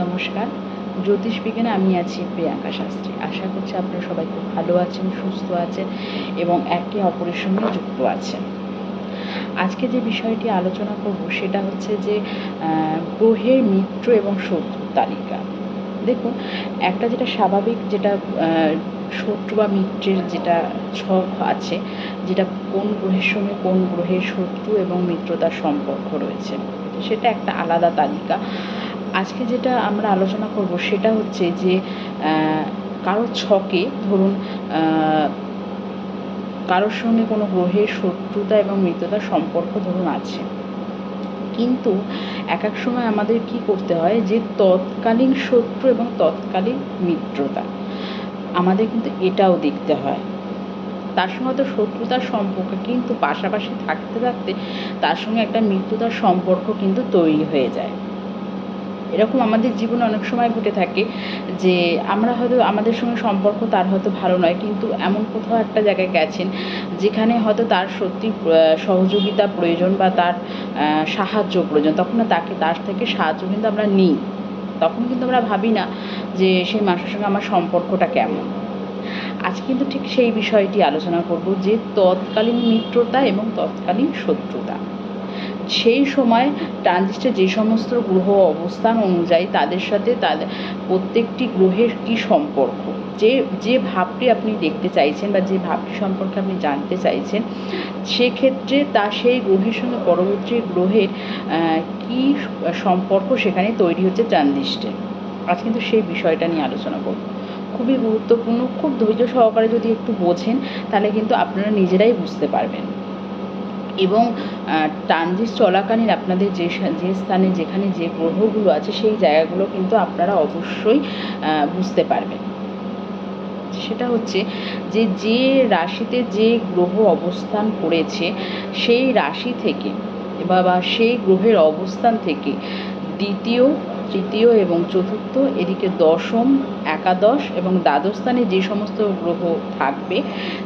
নমস্কার। জ্যোতিষ বিজ্ঞানে আমি আছি প্রিয়াঙ্কা শাস্ত্রী। আশা করছি আপনারা সবাই খুব ভালো আছেন, সুস্থ আছেন এবং একে অপরের সঙ্গে যুক্ত আছেন। আজকে যে বিষয়টি আলোচনা করব সেটা হচ্ছে যে গ্রহের মিত্র এবং শত্রুর তালিকা। দেখুন, একটা যেটা স্বাভাবিক যেটা শত্রু বা মিত্রের যেটা ছক আছে, যেটা কোন গ্রহের সঙ্গে কোন গ্রহের শত্রু এবং মিত্রতার সম্পর্ক রয়েছে। সেটা একটা আলাদা তালিকা। আজকে যেটা আমরা আলোচনা করব সেটা হচ্ছে যে কারও ছকে ধরুন কারোর সঙ্গে কোনো গ্রহের শত্রুতা এবং মিত্রতার সম্পর্ক ধরুন আছে। কিন্তু এক এক সময় আমাদের কি করতে হয় যে, তৎকালীন শত্রু এবং তৎকালীন মিত্রতা। আমাদের কিন্তু এটাও দেখতে হয়। তার সঙ্গে হয়তো শত্রুতার সম্পর্ক, কিন্তু পাশাপাশি থাকতে থাকতে তার সঙ্গে একটা মিত্রতার সম্পর্ক কিন্তু তৈরি হয়ে যায়। এরকম আমাদের জীবনে অনেক সময় ঘটে থাকে যে আমরা হয়তো আমাদের সঙ্গে সম্পর্ক তার হয়তো ভালো নয়, কিন্তু এমন কোথাও একটা জায়গায় গেছেন যেখানে হয়তো তার সত্যি সহযোগিতা প্রয়োজন বা তার সাহায্য প্রয়োজন। তখন তাকে, তার থেকে সাহায্য কিন্তু আমরা নিই। তখন কিন্তু আমরা ভাবি না যে সেই মানুষের সঙ্গে আমার সম্পর্কটা কেমন। আজ কিন্তু ঠিক সেই বিষয়টি আলোচনা করব যে তৎকালীন মিত্রতা এবং তৎকালীন শত্রুতা। সেই সময় ট্রানজিস্টে যে সমস্ত গ্রহ অবস্থান অনুযায়ী তাদের সাথে তাদের প্রত্যেকটি গ্রহের কী সম্পর্ক? যে যে ভাবটি আপনি দেখতে চাইছেন বা যে ভাবটি সম্পর্কে আপনি জানতে চাইছেন, সেক্ষেত্রে তা সেই গ্রহের সঙ্গে পরবর্তী গ্রহের কী সম্পর্ক সেখানে তৈরি হচ্ছে ট্রানজিস্টে? আজ কিন্তু সেই বিষয়টা নিয়ে আলোচনা করব। খুবই গুরুত্বপূর্ণ, খুব ধৈর্য সহকারে যদি একটু বোঝেন, তাহলে কিন্তু আপনারা নিজেরাই বুঝতে পারবেন। এবং ট্রানজিট চলাকালীন আপনাদের যে যে স্থানে যেখানে যে গ্রহগুলো আছে সেই জায়গাগুলো কিন্তু আপনারা অবশ্যই বুঝতে পারবেন। সেটা হচ্ছে যে যে রাশিতে যে গ্রহ অবস্থান করেছে, সেই রাশি থেকে বা সেই গ্রহের অবস্থান থেকে দ্বিতীয় তৃতীয় এবং চতুর্থ, এদিকে দশম, একাদশ এবং দ্বাদশ স্থানে যে সমস্ত গ্রহ থাকবে,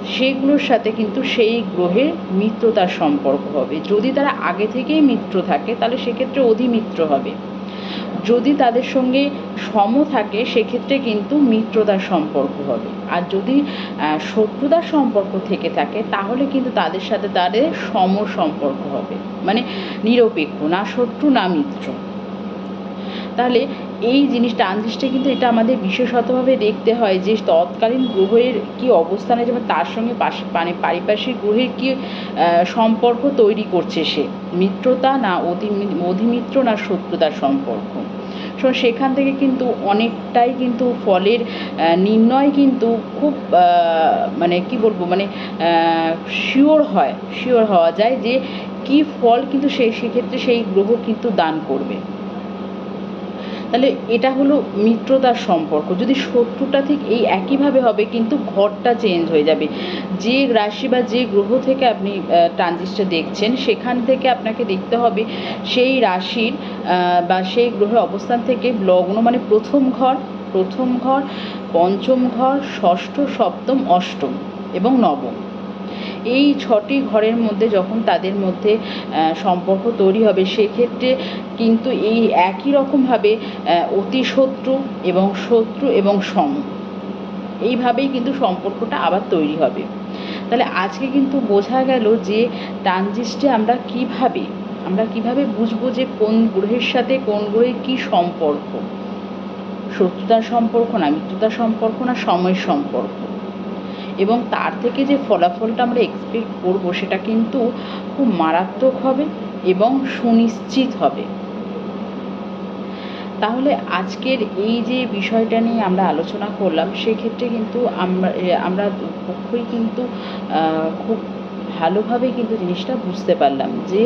সেগুলোর সাথে কিন্তু সেই গ্রহের মিত্রতার সম্পর্ক হবে। যদি তারা আগে থেকেই মিত্র থাকে, তাহলে সেক্ষেত্রে অধিমিত্র হবে। যদি তাদের সঙ্গে সম থাকে, সেক্ষেত্রে কিন্তু মিত্রতার সম্পর্ক হবে। আর যদি শত্রুতার সম্পর্ক থেকে থাকে, তাহলে কিন্তু তাদের সাথে তাদের সম সম্পর্ক হবে। মানে নিরপেক্ষ, না শত্রু, না মিত্র। তাহলে এই জিনিসটা ট্রানজিস্টে কিন্তু এটা আমাদের বিশেষতভাবে দেখতে হয় যে তৎকালীন গ্রহের কি অবস্থানে যেমন তার সঙ্গে পাশে মানে পারিপার্শ্বিক গ্রহের কি সম্পর্ক তৈরি করছে সে। মিত্রতা না অতি অধিমিত্র না শত্রুতার সম্পর্ক। সো সেখান থেকে কিন্তু অনেকটাই কিন্তু ফলের নির্ণয় কিন্তু খুব মানে কি বলব মানে শিওর হয়, শিওর হওয়া যায় যে কি ফল কিন্তু সেই সেক্ষেত্রে সেই গ্রহ কিন্তু দান করবে। তাহলে এটা হলো মিত্রতার সম্পর্ক। যদি শত্রুটা ঠিক এই একইভাবে হবে, কিন্তু ঘরটা চেঞ্জ হয়ে যাবে। যে রাশি বা যে গ্রহ থেকে আপনি ট্রানজিস্টটা দেখছেন, সেখান থেকে আপনাকে দেখতে হবে সেই রাশির বা সেই গ্রহের অবস্থান থেকে লগ্ন মানে প্রথম ঘর প্রথম ঘর, পঞ্চম ঘর, ষষ্ঠ, সপ্তম, অষ্টম এবং নবম। এই ছটি ঘরের মধ্যে যখন তাদের মধ্যে সম্পর্ক তৈরি হবে, সেক্ষেত্রে কিন্তু এই একই রকমভাবে অতি শত্রু এবং শত্রু এবং সম। এইভাবেই কিন্তু সম্পর্কটা আবার তৈরি হবে। তাহলে আজকে কিন্তু বোঝা গেল যে ট্রানজিস্টে আমরা কীভাবে আমরা কীভাবে বুঝব যে কোন গ্রহের সাথে কোন গ্রহের কী সম্পর্ক? শত্রুতার সম্পর্ক না, মিত্রতার সম্পর্ক না, সময়ের সম্পর্ক? এবং তার থেকে যে ফলাফলটা আমরা এক্সপেক্ট করব সেটা কিন্তু খুব মারাত্মক হবে এবং সুনিশ্চিত হবে। তাহলে আজকের এই যে বিষয়টা নিয়ে আমরা আলোচনা করলাম, সেক্ষেত্রে কিন্তু আমরা আমরা পক্ষই কিন্তু খুব ভালোভাবে কিন্তু জিনিসটা বুঝতে পারলাম যে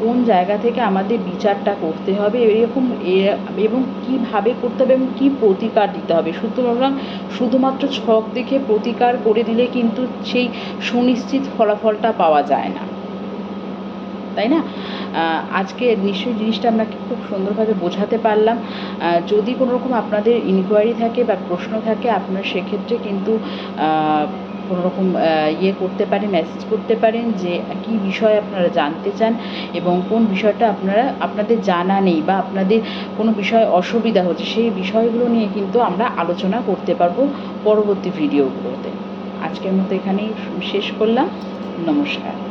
কোন জায়গা থেকে আমাদের বিচারটা করতে হবে, এরকম এবং কীভাবে করতে হবে এবং কী প্রতিকার দিতে হবে। সুতরাং শুধুমাত্র ছক দেখে প্রতিকার করে দিলে কিন্তু সেই সুনিশ্চিত ফলাফলটা পাওয়া যায় না। তাই না? আজকে নিশ্চয়ই জিনিসটা আমরা খুব সুন্দরভাবে বোঝাতে পারলাম। যদি কোনো রকম আপনাদের ইনকোয়ারি থাকে বা প্রশ্ন থাকে, আপনার সেক্ষেত্রে কিন্তু কোনো রকম ইয়ে করতে পারেন মেসেজ করতে পারেন যে, কি বিষয় আপনারা জানতে চান এবং কোন বিষয়টা আপনারা, আপনাদের জানা নেই বা আপনাদের কোনো বিষয়ে অসুবিধা হচ্ছে, সেই বিষয়গুলো নিয়ে কিন্তু আমরা আলোচনা করতে পারব পরবর্তী ভিডিওগুলোতে আজকের মতো এখানেই শেষ করলাম। নমস্কার।